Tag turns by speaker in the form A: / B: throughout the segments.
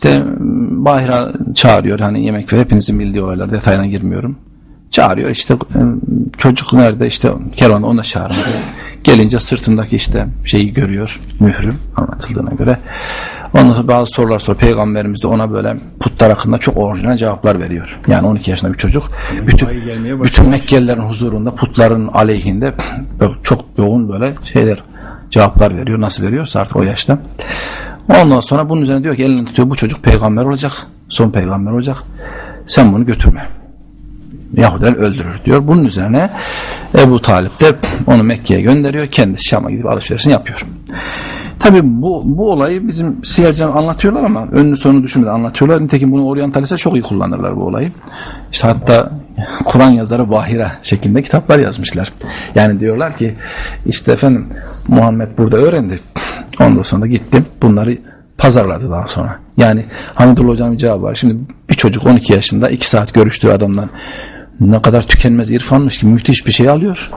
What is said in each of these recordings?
A: İşte Bahira çağırıyor hani yemek ve hepinizin bildiği olaylar detayına girmiyorum. Çağırıyor işte e, çocuk nerede işte kervan ona çağırıyor. Gelince sırtındaki işte şeyi görüyor mührü anlatıldığına göre. Ondan sonra bazı sorular sor. Peygamberimiz de ona böyle putlar hakkında çok orijinal cevaplar veriyor. Yani 12 yaşında bir çocuk. Bütün, bütün Mekkelilerin huzurunda putların aleyhinde çok yoğun böyle şeyler cevaplar veriyor. Nasıl veriyorsa artık o yaşta. Ondan sonra bunun üzerine diyor ki elini tutuyor bu çocuk peygamber olacak. Son peygamber olacak. Sen bunu götürme. Yahudiler öldürür diyor. Bunun üzerine Ebu Talip de onu Mekke'ye gönderiyor. Kendisi Şam'a gidip alışverişini yapıyor. Tabi bu, bu olayı bizim siyercan anlatıyorlar ama önünü sonunu düşünmeden anlatıyorlar. Nitekim bunu oryantalistler çok iyi kullanırlar bu olayı. İşte hatta Kur'an yazarı Bahira şeklinde kitaplar yazmışlar. Yani diyorlar ki işte efendim Muhammed burada öğrendi. Ondan sonra da gitti bunları pazarladı daha sonra. Yani Hamidullah Hoca'nın cevabı var. Şimdi bir çocuk 12 yaşında 2 saat görüştüğü adamdan ne kadar tükenmez irfanmış ki müthiş bir şey alıyor.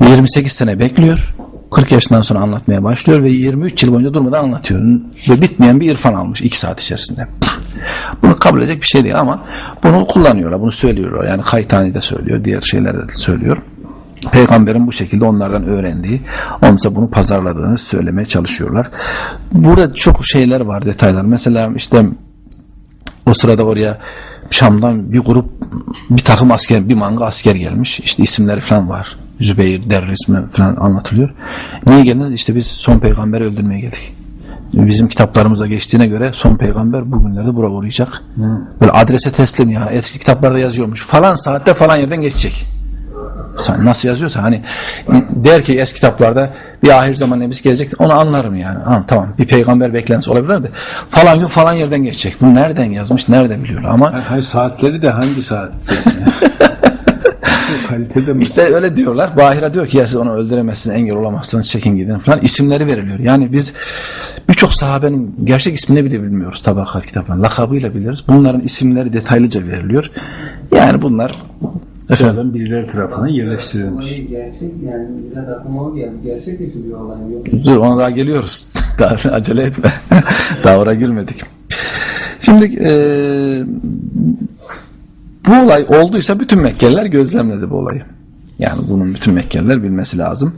A: 28 sene bekliyor. 40 yaşından sonra anlatmaya başlıyor ve 23 yıl boyunca durmadan anlatıyor. Ve bitmeyen bir irfan almış 2 saat içerisinde. Bunu kabul edecek bir şey değil ama bunu kullanıyorlar, bunu söylüyorlar. Yani Kaytani de söylüyor, diğer şeyler de söylüyor. Peygamberin bu şekilde onlardan öğrendiği, onsa bunu pazarladığını söylemeye çalışıyorlar. Burada çok şeyler var, detaylar. Mesela işte o sırada oraya Şam'dan bir grup, bir takım asker, bir manga asker gelmiş. İşte isimleri falan var. Zübeyir, Der ismi falan anlatılıyor. Niye geldiniz? İşte biz son peygamberi öldürmeye geldik. Bizim kitaplarımıza geçtiğine göre son peygamber bugünlerde buraya uğrayacak. Böyle adrese teslim yani eski kitaplarda yazıyormuş. Falan saatte falan yerden geçecek. Nasıl yazıyorsa hani der ki eski kitaplarda bir ahir zaman nebisi gelecek onu anlarım yani. Ha, tamam bir peygamber beklentisi olabilir de falan gün falan yerden geçecek. Bu nereden yazmış nerede biliyor ama
B: Hayır, hayır, saatleri de hangi saat? Kalitede mi?
A: İşte öyle diyorlar. Bahira diyor ki ya siz onu öldüremezsiniz, engel olamazsınız, çekin gidin falan. İsimleri veriliyor. Yani biz birçok sahabenin gerçek ismini bile bilmiyoruz tabakat kitaplarında. Lakabıyla biliriz. Bunların isimleri detaylıca veriliyor. Yani bunlar efendim
B: Efendim birileri tarafından yerleştirilmiş.
C: Gerçek yani biraz aklıma o geldi. Gerçek dışı bir olay yok.
A: dur ona daha geliyoruz. Daha acele etme. daha oraya girmedik. Şimdi eee bu olay olduysa bütün Mekkeliler gözlemledi bu olayı. Yani bunun bütün Mekkeliler bilmesi lazım.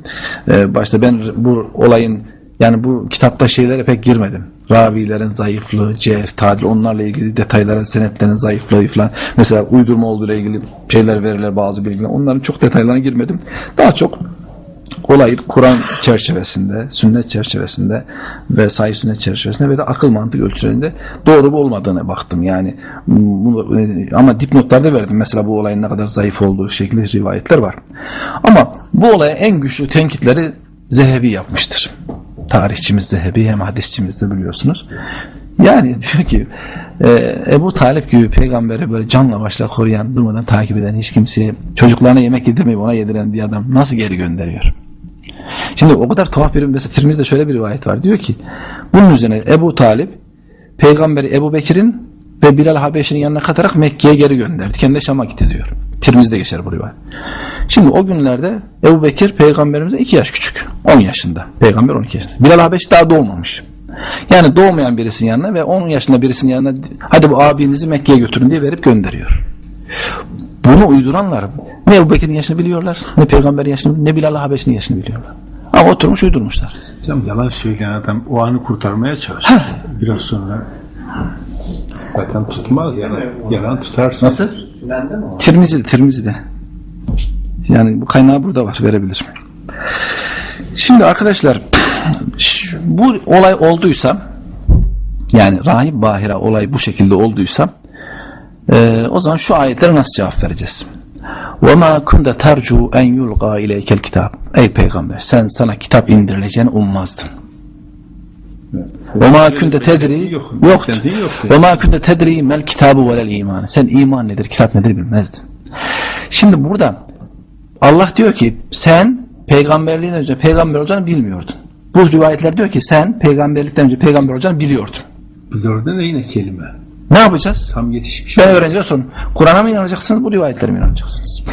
A: Ee, başta ben bu olayın yani bu kitapta şeylere pek girmedim. Ravilerin zayıflığı, cerh, tadil onlarla ilgili detaylara, senetlerin zayıflığı falan. Mesela uydurma olduğu ile ilgili şeyler verirler bazı bilgiler. Onların çok detaylarına girmedim. Daha çok olayı Kur'an çerçevesinde, sünnet çerçevesinde ve sahih sünnet çerçevesinde ve de akıl mantık ölçülerinde doğru bu olmadığına baktım. Yani bunu, ama dipnotlarda verdim. Mesela bu olayın ne kadar zayıf olduğu şekilde rivayetler var. Ama bu olaya en güçlü tenkitleri Zehebi yapmıştır. Tarihçimiz Zehebi hem hadisçimiz de biliyorsunuz. Yani diyor ki e, Ebu Talip gibi peygamberi böyle canla başla koruyan, durmadan takip eden hiç kimseye çocuklarına yemek yedirmeyip ona yediren bir adam nasıl geri gönderiyor? Şimdi o kadar tuhaf bir mesela Tirmiz'de şöyle bir rivayet var. Diyor ki bunun üzerine Ebu Talip peygamberi Ebu Bekir'in ve Bilal Habeşi'nin yanına katarak Mekke'ye geri gönderdi. Kendi Şam'a gitti diyor. Tirmiz'de geçer bu rivayet. Şimdi o günlerde Ebu Bekir peygamberimize 2 yaş küçük. 10 yaşında. Peygamber 12 yaşında. Bilal Habeşi daha doğmamış. Yani doğmayan birisinin yanına ve 10 yaşında birisinin yanına hadi bu abinizi Mekke'ye götürün diye verip gönderiyor. Bunu uyduranlar ne Ebu Bekir'in yaşını biliyorlar, ne peygamberin yaşını, ne Bilal Habeşi'nin yaşını biliyorlar. Ama oturmuş uydurmuşlar.
B: Canım, yalan söyleyen adam o anı kurtarmaya çalışıyor. Biraz sonra zaten tutmaz yalan. Yalan tutarsın.
A: Nasıl?
C: Sülende mi?
A: Tirmizi'de, Tirmizi'de. Yani bu kaynağı burada var, verebilirim. Şimdi arkadaşlar, şu- bu olay olduysa, yani Rahip Bahira olay bu şekilde olduysa, e, o zaman şu ayetlere nasıl cevap vereceğiz? وَمَا كُنْدَ تَرْجُوا اَنْ يُلْقَى اِلَيْكَ الْكِتَابِ Ey peygamber sen sana kitap indirileceğini ummazdın. وَمَا كُنْدَ تَدْرِي
B: Yok.
A: Yok.
B: Beklentin yok.
A: وَمَا كُنْدَ تَدْرِي مَا الْكِتَابُ وَلَا الْا۪يمَانِ Sen iman nedir, kitap nedir bilmezdin. Şimdi burada Allah diyor ki sen peygamberliğinden önce peygamber olacağını bilmiyordun. Bu rivayetler diyor ki sen peygamberlikten önce peygamber olacağını biliyordun.
B: Biliyordun da yine kelime.
A: Ne yapacağız?
B: Tam yetişmiş.
A: Ben öğrencilere sorun. Kur'an'a mı inanacaksınız, bu rivayetlere mi inanacaksınız?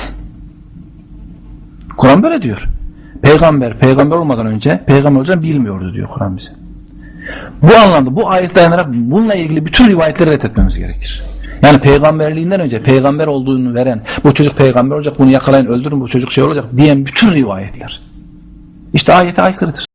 A: Kur'an böyle diyor. Peygamber, peygamber olmadan önce peygamber olacağını bilmiyordu diyor Kur'an bize. Bu anlamda bu ayet dayanarak bununla ilgili bütün rivayetleri reddetmemiz gerekir. Yani peygamberliğinden önce peygamber olduğunu veren, bu çocuk peygamber olacak, bunu yakalayın öldürün, bu çocuk şey olacak diyen bütün rivayetler. İşte ayete aykırıdır.